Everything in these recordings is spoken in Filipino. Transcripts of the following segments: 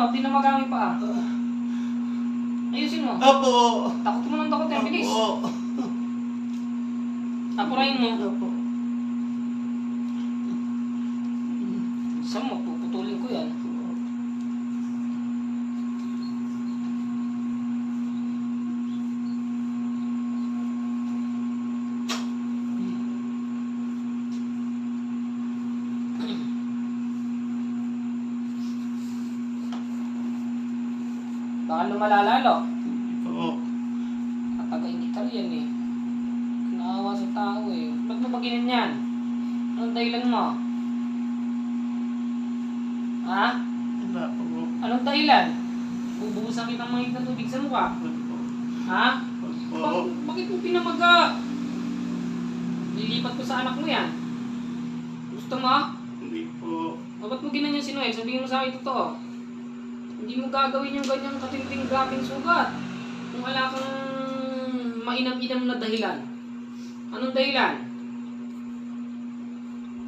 mo, pinamagamit pa. Ayusin mo. Opo. Takot mo ng takot, eh. Bilis. Opo. Apurahin mo. Opo. Baka lumala lalo. Opo. Katagayin kita riyan eh. Naawa sa tao eh. Ba't mo ba yan? Anong dahilan mo? Ha? Wala po. Anong dahilan? Bubuhusan kitang mahigit na tubig sa mukha. Ha? Bak- bakit mo pinamaga? Lilipat ko sa anak mo yan. Gusto mo? Hindi po. O ba't mo ginanyan si Noel? Sabihin mo sa akin totoo. Hindi mo gagawin yung ganyang katinding grabing sugat. Kung wala kang mainam-inam na dahilan. Anong dahilan?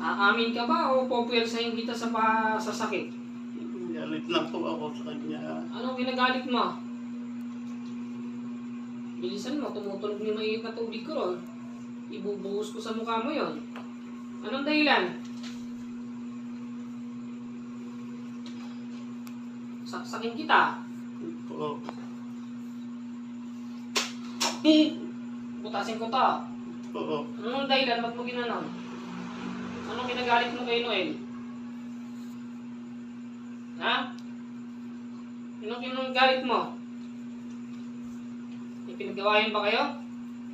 Aamin ka ba o popwersahin kita sa, pa, sa sakit? Galit lang po ako sa kanya. Anong ginagalit mo? Bilisan mo, tumutunog ni mainit na tubig ko ron. Ibubuhos ko sa mukha mo yon. Anong dahilan? Saksakin kita. Opo. Butasin ko to. Opo. Anong dahilan? Ba't mo ginanon? Anong kinagalit mo kay Noel? Ha? Anong kinagalit mo? May pinagawain ba kayo?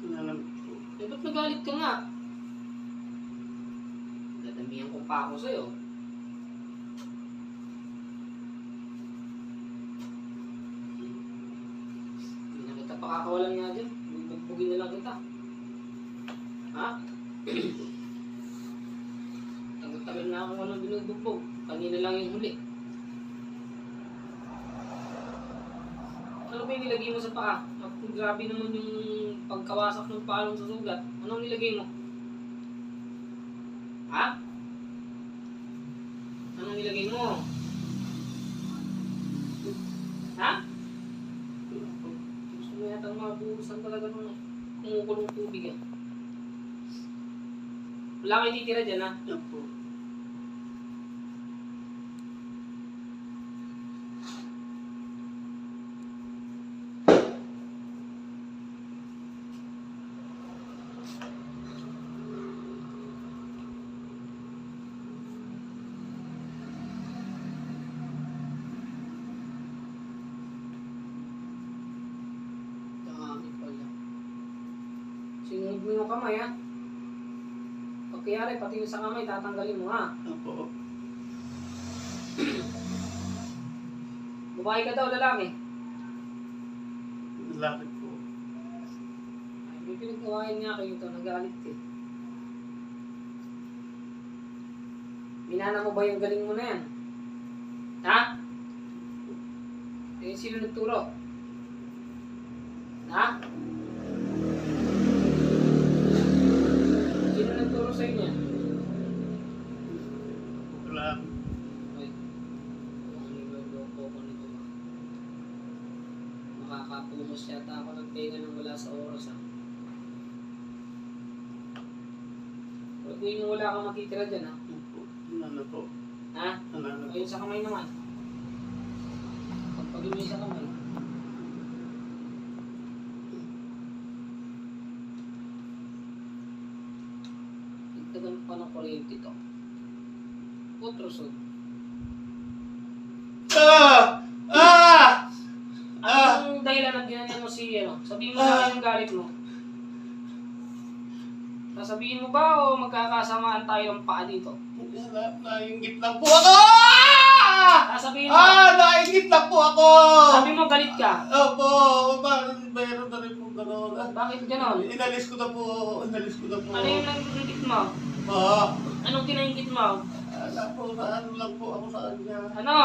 Po. Eh, ba't nagalit ka nga? Dadamihan ko pa ako sa'yo. Hindi na kita pakakawalan nga dyan. Bugbugin na lang kita. Ha? Tagal-tagal na ako walang binubugbog. Kanina lang yung huli. Ano ba yung nilagay mo sa paa? Grabe naman yung pagkawasak ng palong sa sugat. Anong nilagay mo? Ha? Anong nilagay mo? Ha? Gusto mo yata mabuhusan talaga ng kumukulong tubig eh. Wala kayo titira dyan ha? Opo. Dami pala. Sinunod mo yung kamay ha? Pag kayari, pati yung sa kamay, tatanggalin mo ha? Opo. Babae ka daw, lalaki. Lalaki po. Ay, may pinagkawain nga kayo ito, nagalit eh. Minana mo ba yung galing mo na yan? Ha? Eh, sino nagturo? Ha? Sino nagturo sa inyo? Wala. Ay, ang niloloko ko nito ba? Makakapumos yata ako ng tenga nang wala sa oras ah. Huwag mo wala kang makitira dyan ha. Wala na po. Ha? Po. Ayun sa kamay naman. Yung sa kamay. Dagdagan pa ng kuryente to. Putrosod. Ah! Ah! Ah! Anong dahilan na ginanyan mo si ano? Sabihin mo sa akin yung galit mo. Sasabihin mo ba o magkakasamaan tayo ng paa dito? Na, nainggit lang po ako! Ah! Sasabihin mo. Ah! Nainggit lang po ako! Sabi mo galit ka. Opo! Ba, mayroon na rin po gano'n. Bakit ganon? Inalis ko na po. Inalis ko na po. Ano yung nangingit mo? Pa. Anong kinaingit mo? Ala po, na ano lang po ako sa kanya. Ano?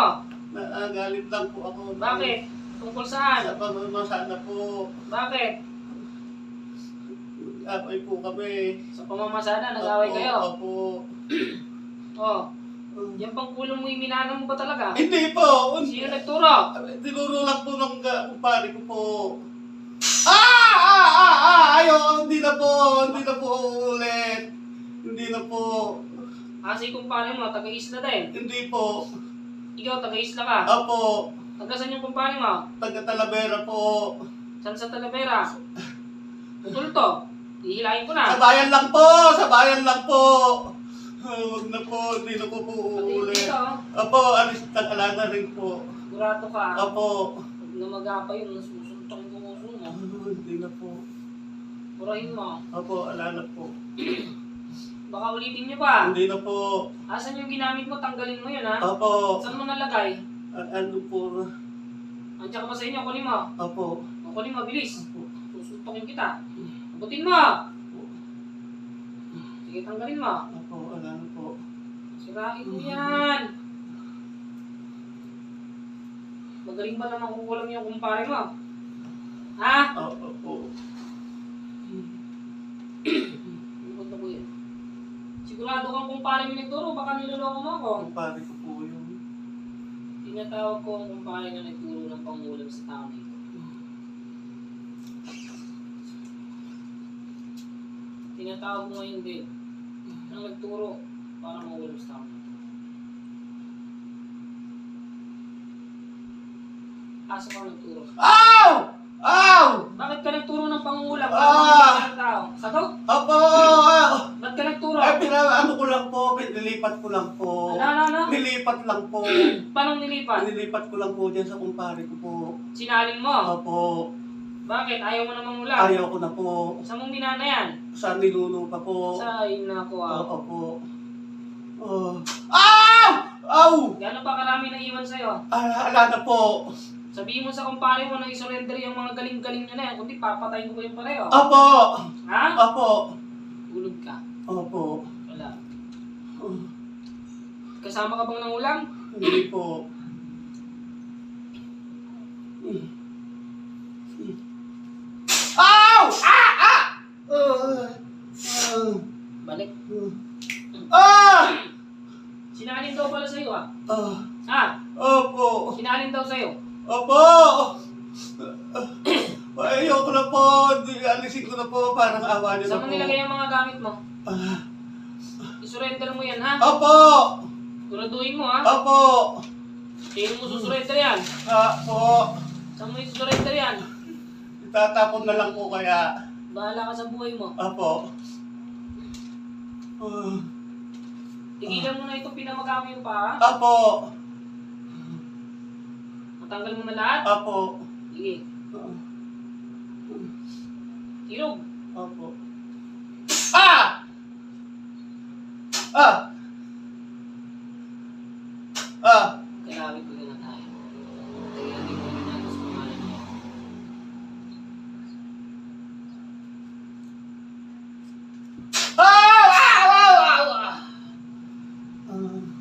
Nagalit lang po ako. Bakit? Tungkol saan? Sa pamamasana po. Bakit? Away po kami. Sa pamamasada, nag-away Opo, kayo. Opo. Oh, Yan pang kulang mo, iminana mo ba talaga? Hindi po. Sino nagturo? Tinuro lang po ng uh, kumpare ko po. Ah! Ah! Ah! Ah! Ayaw! Hindi na po! Hindi na po ulit. Hindi na po. Kasi kung paano mo, taga-isla din. Hindi po. Ikaw, taga-isla ka. Apo. Taga saan yung kumpare mo? Taga Talavera po. Saan sa Talavera? Putol to. Ihilahin ko na. Sa bayan lang po! Sa bayan lang po! Ah, Huwag na po. Hindi na po po Pati ulit. dito, Apo, alis tag-ala na rin po. Sigurado ka. Apo. Huwag na mag-apa yun. Nasusuntok yung uso mo. Ah, Hindi na po. Purahin mo. Apo, ala na po. Baka ulitin niyo pa. Hindi na po. Asan yung ginamit mo? Tanggalin mo yun ha. Apo. Saan mo nalagay? A- ano po? Andiyan ka ba sa inyo? Kunin mo. Apo. O, Kunin mo, bilis. Apo. Susuntokin kita. Abutin mo. Sige, tanggalin mo. Apo, ala na po. Sirain mo yan. Magaling ba naman kukulam yung kumpare mo? Ha? Apo. Apo. Ano ko yan? Sigurado kang kumpare mo nagturo, baka niloloko mo ako. Kumpare ko po. Tinatawag ko ang kumpare na nagturo ng pangulam sa tao na ito. Tinatawag mo ngayon din. Ang nagturo para mangulam sa tao na ito. Asa ka nagturo? Aw! Aw! Bakit ka nagturo ng pangulam Ah! sa tao? Sagot? Ay, pina, ano ko lang po, nilipat ko lang po. Ano, ano, ano? Nilipat lang po. Paano nilipat? Nilipat ko lang po dyan sa kumpare ko po. Sinalin mo? Apo, Bakit? Ayaw mo na mangulam? ayaw ko na po. Saan mong binana yan? Sa niluno pa po. Sa inako ah. Oo po. Oh. Aw! Aw! Gano'n pa karami na iwan sa'yo? Ah, ala na po. Sabihin mo sa kumpare mo na isurrender yung mga galing-galing nyo na yan, kundi papatayin ko kayong pareho. Apo! Ha? Apo! Tulog ka. Opo. Wala. Oh, Kasama ka bang ng ulam? Hindi po. Aw! Ah! Ah! Ah! Ah! Balik. Ah! Sinalin daw pala sa'yo ah. Ah! Ha? Opo! Sinalin daw sa'yo. Opo! Ayoko na po. Di- Alisin ko na po. Parang awa niyo na Saan po. mo nilagay ang mga gamit mo? Ah. Isurrender mo yan ha? Opo! Siguraduhin mo ha? Opo! Sino mo susurrender yan? Apo! Saan mo isusurrender yan? Itatapon na lang po kaya. Bahala ka sa buhay mo. Apo. Ah. Tigilan mo na itong pinamagami yung pa ha? Apo! Matanggal mo na lahat? Apo! Sige. Tirog. Apo. Ah! Ah! Ah! Kalawit ko na tayo. Kaya hindi ko na natin sa pangalan niya. Ah! Ah! Ah! Ah! Ah!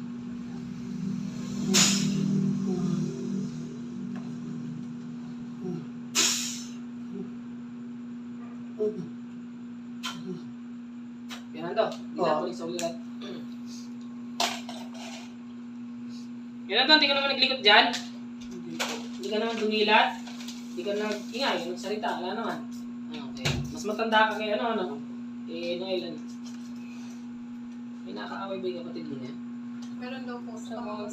Fernando, dila Oo. tuloy sa ulit. Fernando, hindi ka naman naglikot dyan. Hindi po. Hindi ka naman dumilat. Hindi ka nang ingay, nagsalita. Wala naman. Ah, okay. Mas matanda ka kay ano, ano? Kay Noel, ano? May nakaaway ba yung kapatid mo niya? Meron daw po sa mga